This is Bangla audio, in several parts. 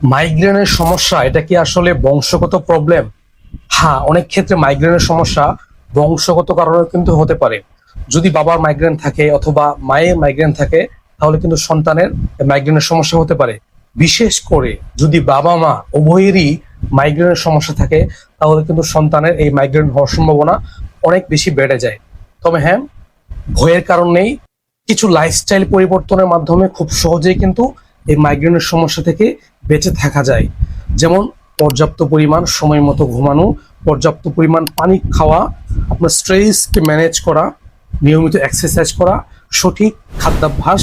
মাইগ্রেনের সমস্যা, এটা কি আসলে বংশগত প্রবলেম হ্যাঁ অনেক ক্ষেত্রে মাইগ্রেনের সমস্যা বংশগত কারণে কিন্তু হতে পারে। যদি বাবার মাইগ্রেন থাকে অথবা মায়ের মাইগ্রেন থাকে, তাহলে কিন্তু সন্তানের মাইগ্রেনের সমস্যা হতে পারে। বিশেষ করে যদি বাবা মা উভয়েরই মাইগ্রেনের সমস্যা থাকে, তাহলে কিন্তু সন্তানের এই মাইগ্রেন হওয়ার সম্ভাবনা অনেক বেশি বেড়ে যায়। তবে হ্যাঁ ভয়ের কারণ নেই। কিছু লাইফস্টাইল পরিবর্তনের মাধ্যমে খুব সহজেই কিন্তু এই মাইগ্রেনের সমস্যা থেকে বেঁচে থাকা যায়। যেমন পর্যাপ্ত পরিমাণ সময় মতো ঘুমানো, পর্যাপ্ত পরিমাণ পানি খাওয়া, আপনার স্ট্রেসকে ম্যানেজ করা, নিয়মিত এক্সারসাইজ করা, সঠিক খাদ্যাভ্যাস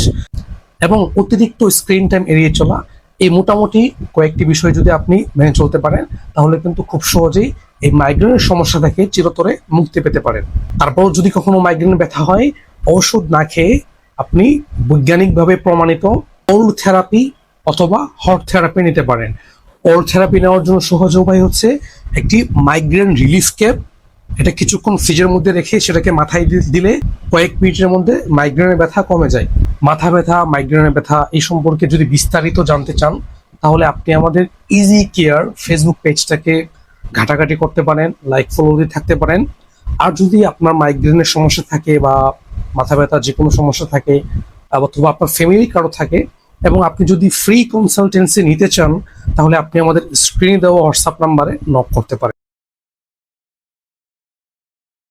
এবং অতিরিক্ত স্ক্রিন টাইম এড়িয়ে চলা। এই মোটামুটি কয়েকটি বিষয় যদি আপনি মেনে চলতে পারেন, তাহলে কিন্তু খুব সহজেই এই মাইগ্রেনের সমস্যা থেকে চিরতরে মুক্তি পেতে পারেন। তারপর যদি কখনো মাইগ্রেন ব্যথা হয়, ঔষধ না খেয়ে আপনি বৈজ্ঞানিকভাবে প্রমাণিত ওল থেরাপি অথবা হট থেরাপি নিতে পারেন। ওল থেরাপি নেওয়ার জন্য সহজ উপায় হচ্ছে একটি মাইগ্রেন রিলিফ ক্যাপ এটা কিছুক্ষণ ফ্রিজের মধ্যে রেখে সেটাকে মাথায় দিলে কয়েক মিনিটের মধ্যে মাইগ্রেনের ব্যথা কমে যায়। মাথা ব্যথা মাইগ্রেনের ব্যথা এই সম্পর্কে যদি বিস্তারিত জানতে চান, তাহলে আপনি আমাদের ইজি কেয়ার ফেসবুক পেজটাকে ঘাটাঘাটি করতে পারেন লাইক ফলো দিয়ে থাকতে পারেন। আর যদি আপনার মাইগ্রেনের সমস্যা থাকে বা মাথা ব্যথা যে কোনো সমস্যা থাকে, অথবা আপনার ফ্যামিলি কারও থাকে এবং আপনি যদি ফ্রি কনসালটেন্সি নিতে চান, তাহলে আপনি আমাদের স্ক্রিনে দেওয়া হোয়াটসঅ্যাপ নাম্বারে নক করতে পারেন।